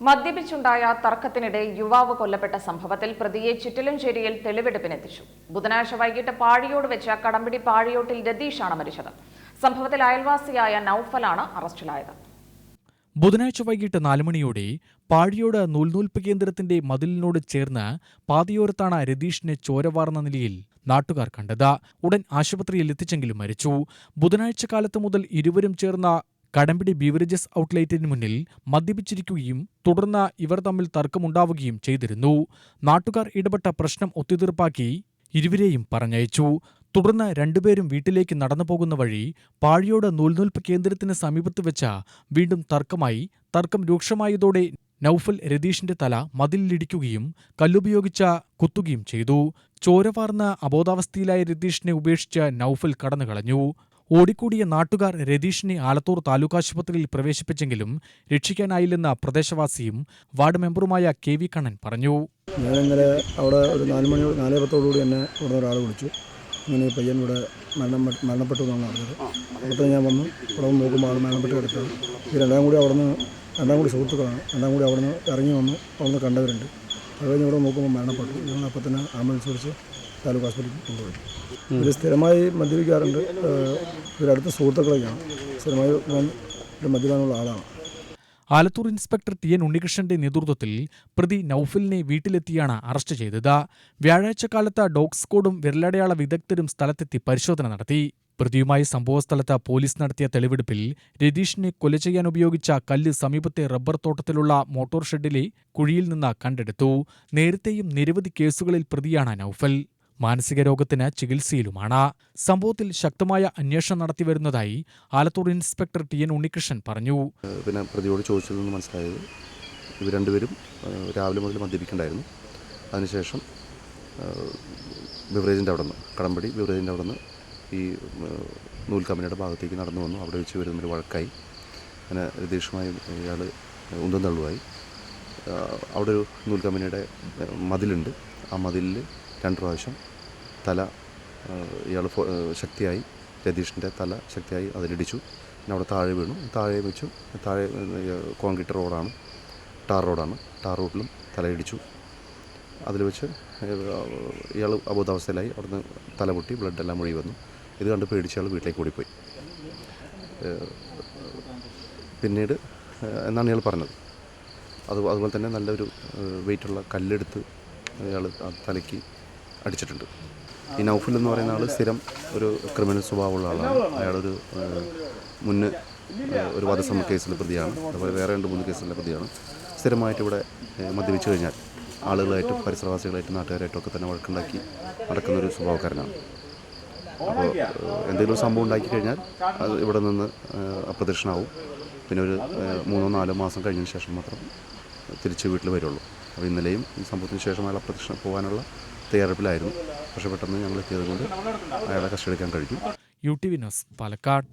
മദ്യപിച്ചുണ്ടായ തർക്കത്തിനിടെ യുവാവ് കൊല്ലപ്പെട്ട സംഭവത്തിൽ പ്രതിയെ ചിറ്റിലഞ്ചേരിയിൽ തെളിവെടുപ്പിനെത്തിച്ചു. ബുധനാഴ്ച വൈകിട്ട് പാഴിയോട് വെച്ച കടമ്പിടി പാഴിയോട്ടിൽ രതീഷാണ് മരിച്ചത്. സംഭവത്തിൽ അയൽവാസിയായ നൌഫലാണ് അറസ്റ്റിലായത്. ബുധനാഴ്ച വൈകിട്ട് നാലുമണിയോടെ പാഴിയോട് നൂൽനൂൽപ്പ് കേന്ദ്രത്തിന്റെ മതിലിനോട് ചേർന്ന് പാതയോരത്താണ് രതീഷിനെ ചോരവാർന്ന നിലയിൽ നാട്ടുകാർ കണ്ടത്. ഉടൻ ആശുപത്രിയിൽ എത്തിച്ചെങ്കിലും മരിച്ചു. ബുധനാഴ്ച കാലത്ത് മുതൽ ഇരുവരും ചേർന്ന കടമ്പിടി ബീവറേജസ് ഔട്ട്ലെറ്റിന് മുന്നിൽ മദ്യപിച്ചിരിക്കുകയും തുടർന്ന് ഇവർ തമ്മിൽ തർക്കമുണ്ടാവുകയും ചെയ്തിരുന്നു. നാട്ടുകാർ ഇടപെട്ട പ്രശ്നം ഒത്തുതീർപ്പാക്കി ഇരുവരെയും പറഞ്ഞയച്ചു. തുടർന്ന് രണ്ടുപേരും വീട്ടിലേക്ക് നടന്നു പോകുന്ന വഴി പാഴിയോട് നൂൽനൂൽപ്പ് കേന്ദ്രത്തിന് സമീപത്ത് വെച്ച വീണ്ടും തർക്കമായി. തർക്കം രൂക്ഷമായതോടെ നൌഫൽ രതീഷിന്റെ തല മതിലിലിടിക്കുകയും കല്ലുപയോഗിച്ച കുത്തുകയും ചെയ്തു. ചോരവാർന്ന അബോധാവസ്ഥയിലായ രതീഷിനെ ഉപേക്ഷിച്ച് നൌഫൽ കടന്നുകളഞ്ഞു. ഓടിക്കൂടിയ നാട്ടുകാർ രതീഷിനെ ആലത്തൂർ താലൂക്ക് ആശുപത്രിയിൽ പ്രവേശിപ്പിച്ചെങ്കിലും രക്ഷിക്കാനായില്ലെന്ന പ്രദേശവാസിയും വാർഡ് മെമ്പറുമായ കെ വി കണ്ണൻ പറഞ്ഞു. ഞാൻ ഇന്നലെ അവിടെ ഒരു നാല് മണി നാല് പത്തോടുകൂടി എന്നെ ഇവിടെ ഒരാൾ വിളിച്ചു. ഇങ്ങനെ പയ്യൻ ഇവിടെ മരണം മരണപ്പെട്ടു എന്നാണ് അറിഞ്ഞത് അവിടുത്തെ ഞാൻ വന്നു. ഇവിടെ നോക്കുമ്പോൾ മരണപ്പെട്ട് കിടക്കുന്നത് ഈ രണ്ടാം കൂടി അവിടെ നിന്ന് രണ്ടാം കൂടി സുഹൃത്തുക്കളാണ്. രണ്ടാം കൂടി അവിടെ നിന്ന് ഇറങ്ങി വന്നു. അവിടെ നിന്ന് കണ്ടവരുണ്ട്. അത് കഴിഞ്ഞ് ഇവിടെ നോക്കുമ്പോൾ മരണപ്പെട്ടു. ഞങ്ങൾ അപ്പം തന്നെ ആംബുലൻസ് വിളിച്ച് താലൂക്ക് ഹോസ്പിറ്റലിൽ കൊണ്ടുപോയി. ഇവർ സ്ഥിരമായി മദ്യപിക്കാറുണ്ട് ഇവരടുത്ത സുഹൃത്തുക്കളൊക്കെയാണ് സ്ഥിരമായി മദ്യപാനുള്ള ആളാണ്. ആലത്തൂർ ഇൻസ്പെക്ടർ ടി എൻ ഉണ്ണികൃഷ്ണന്റെ നേതൃത്വത്തിൽ പ്രതി നൌഫലിനെ വീട്ടിലെത്തിയാണ് അറസ്റ്റ് ചെയ്തത്. വ്യാഴാഴ്ച കാലത്ത് ഡോഗ് സ്ക്വാഡും വിരലടയാള വിദഗ്ധരും സ്ഥലത്തെത്തി പരിശോധന നടത്തി. പ്രതിയുമായി സംഭവസ്ഥലത്ത് പോലീസ് നടത്തിയ തെളിവെടുപ്പിൽ രതീഷിനെ കൊല ചെയ്യാൻ ഉപയോഗിച്ച കല്ല് സമീപത്തെ റബ്ബർ തോട്ടത്തിലുള്ള മോട്ടോർ ഷെഡിലെ കുഴിയിൽ നിന്ന് കണ്ടെടുത്തു. നേരത്തെയും നിരവധി കേസുകളിൽ പ്രതിയാണ് നൌഫൽ. മാനസിക രോഗത്തിന് ചികിത്സയിലുമാണ്. സംഭവത്തിൽ ശക്തമായ അന്വേഷണം നടത്തിവരുന്നതായി Alathur inspector T N Unnikrishnan പറഞ്ഞു. പിന്നെ പ്രതിയോട് ചോദിച്ചതിൽ നിന്ന് മനസ്സിലായത് ഇവർ രണ്ടുപേരും രാവിലെ മുതൽ മദ്യപിക്കണ്ടായിരുന്നു. അതിനുശേഷം ബിവറേജിന്റെ അവിടെ നിന്ന് കടമ്പടി ബിവറേജിന്റെ അവിടെ നിന്ന് ഈ നൂൽ കമ്പനിയുടെ ഭാഗത്തേക്ക് നടന്നു വന്നു. അവിടെ വെച്ച് ഇവർ തമ്മിൽ വഴക്കായി. അങ്ങനെ രതീഷുമായി ഇയാൾ ഉന്തം തള്ളുവായി. അവിടെ ഒരു നൂൽ കമ്പനിയുടെ മതിലുണ്ട്. ആ മതിലിൽ രണ്ട് പ്രാവശ്യം തല ഇയാൾ ശക്തിയായി രതീഷിന്റെ തല ശക്തിയായി അതിലിടിച്ചു. പിന്നെ അവിടെ താഴെ വീണു. താഴെ വെച്ചു. താഴെ കോൺക്രീറ്റ് റോഡാണ്. ടാർ റോഡാണ്. ടാർ റോഡിലും തലയിടിച്ചു. അതിൽ വെച്ച് ഇയാൾ അബോധാവസ്ഥയിലായി. അവിടുന്ന് തല പൊട്ടി ബ്ലഡ് എല്ലാം ഒഴുകി വന്നു. ഇത് കണ്ട് പേടിച്ച് വീട്ടിലേക്ക് ഓടിപ്പോയി. പിന്നീട് എന്നാണ് ഇയാൾ പറഞ്ഞത്. അത് അതുപോലെ തന്നെ നല്ലൊരു വെയിറ്റുള്ള കല്ലെടുത്ത് അയാൾ തലയ്ക്ക് അടിച്ചിട്ടുണ്ട്. ഈ നൗഫൽ എന്ന് പറയുന്ന ആൾ സ്ഥിരം ഒരു ക്രിമിനൽ സ്വഭാവമുള്ള ആളാണ്. അയാളൊരു മുന്ന് ഒരു വധശ്രമ കേസിലെ പ്രതിയാണ്. അതുപോലെ വേറെ രണ്ട് മൂന്ന് കേസിലെ പ്രതിയാണ്. സ്ഥിരമായിട്ട് ഇവിടെ മദ്യപിച്ചു കഴിഞ്ഞാൽ ആളുകളായിട്ടും പരിസരവാസികളായിട്ടും നാട്ടുകാരായിട്ടും ഒക്കെ തന്നെ വഴക്കുണ്ടാക്കി നടക്കുന്നൊരു സ്വഭാവക്കാരനാണ്. അപ്പോൾ എന്തെങ്കിലും സംഭവം ഉണ്ടാക്കി കഴിഞ്ഞാൽ അത് ഇവിടെ നിന്ന് അപ്രദക്ഷിണാവും. പിന്നെ ഒരു മൂന്നോ നാലോ മാസം കഴിഞ്ഞതിന് ശേഷം മാത്രം തിരിച്ച് വീട്ടിൽ വരുള്ളൂ. അപ്പോൾ ഇന്നലെയും ഈ സംഭവത്തിന് ശേഷം അയാൾ പോകാനുള്ള തയ്യാറെടുപ്പിലായിരുന്നു. പക്ഷേ പെട്ടെന്ന് ഞങ്ങൾ എത്തിയത് കൊണ്ട് അയാളെ കസ്റ്റഡിക്കാൻ കഴിഞ്ഞു U T V news Palakkad.